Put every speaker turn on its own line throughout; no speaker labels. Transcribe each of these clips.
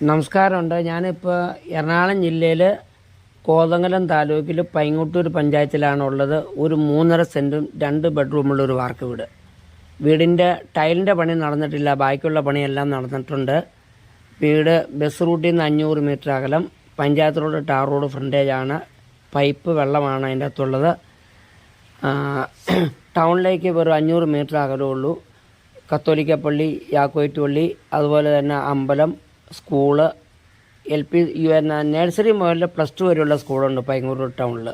നമസ്കാരമുണ്ട്. ഞാനിപ്പോൾ എറണാകുളം ജില്ലയിൽ കോതങ്കലം താലൂക്കിൽ പൈങ്ങോട്ടൂർ പഞ്ചായത്തിലാണ് ഉള്ളത്. ഒരു മൂന്നര സെന്റും രണ്ട് ബെഡ്റൂമുള്ള ഒരു വാർക്ക് വീട്. വീടിന്റെ ടൈലിന്റെ പണി നടന്നിട്ടില്ല. ബാക്കിയുള്ള പണിയെല്ലാം നടന്നിട്ടുണ്ട്. വീട് ബസ് റൂട്ടിൽ നിന്ന് അഞ്ഞൂറ് മീറ്റർ അകലം. പഞ്ചായത്ത് റോഡ് ടാർ റോഡ് ഫ്രണ്ടേജാണ് പൈപ്പ് വെള്ളമാണ് അതിന്റെ അകത്തുള്ളത്. ടൗണിലേക്ക് വെറും അഞ്ഞൂറ് മീറ്റർ അകലമുള്ളൂ കത്തോലിക്ക പള്ളി യാക്കോയിറ്റ് പള്ളി അതുപോലെ തന്നെ അമ്പലം school L P N nursery മുതൽ പ്ലസ് ടു വരെയുള്ള സ്കൂളുണ്ട് പൈങ്ങൂർ ടൗണിൽ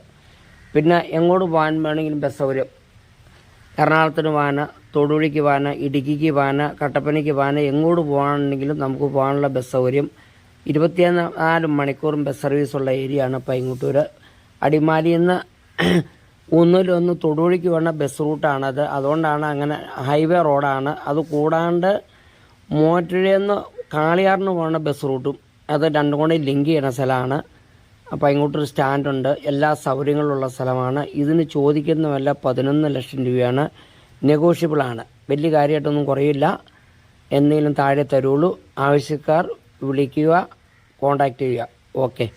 പിന്നെ എങ്ങോട്ട് പോകാൻ വേണമെങ്കിലും ബസ് സൗകര്യം. എറണാകുളത്തിന് പോകാന് തൊടുപുഴയ്ക്ക് പോകാന് ഇടുക്കിക്ക് പോകാന് കട്ടപ്പനയ്ക്ക് പോകാന് എങ്ങോട്ട് പോകാനുണ്ടെങ്കിലും നമുക്ക് പോകാനുള്ള ബസ് സൗകര്യം. ഇരുപത്തിനാല് മണിക്കൂറും ബസ് സർവീസ് സർവീസുള്ള ഏരിയയാണ് പൈങ്ങൂട്ടൂർ അടിമാലിയിൽ നിന്ന് ഒന്നിലൊന്ന് തൊടുപുഴയ്ക്ക് വേണ്ട ബസ് റൂട്ടാണത് അതുകൊണ്ടാണ് അങ്ങനെ ഹൈവേ റോഡാണ്. അത് കൂടാണ്ട് മൂവാറ്റുപുഴയിൽ നിന്ന് കാളിയാറിന് പോകുന്ന ബസ് റൂട്ടും അത് രണ്ടും കൂടി ലിങ്ക് ചെയ്യുന്ന സ്ഥലമാണ്. അപ്പോൾ ഇങ്ങോട്ടൊരു സ്റ്റാൻഡുണ്ട് എല്ലാ സൗകര്യങ്ങളുള്ള സ്ഥലമാണ്. ഇതിന് ചോദിക്കുന്ന വില പതിനൊന്ന് ലക്ഷം രൂപയാണ്. നെഗോഷ്യബിളാണ് വലിയ കാര്യമായിട്ടൊന്നും കുറയില്ല. എന്തെങ്കിലും താഴെ തരുള്ളൂ. ആവശ്യക്കാർ വിളിക്കുക കോണ്ടാക്റ്റ് ചെയ്യുക. ഓക്കെ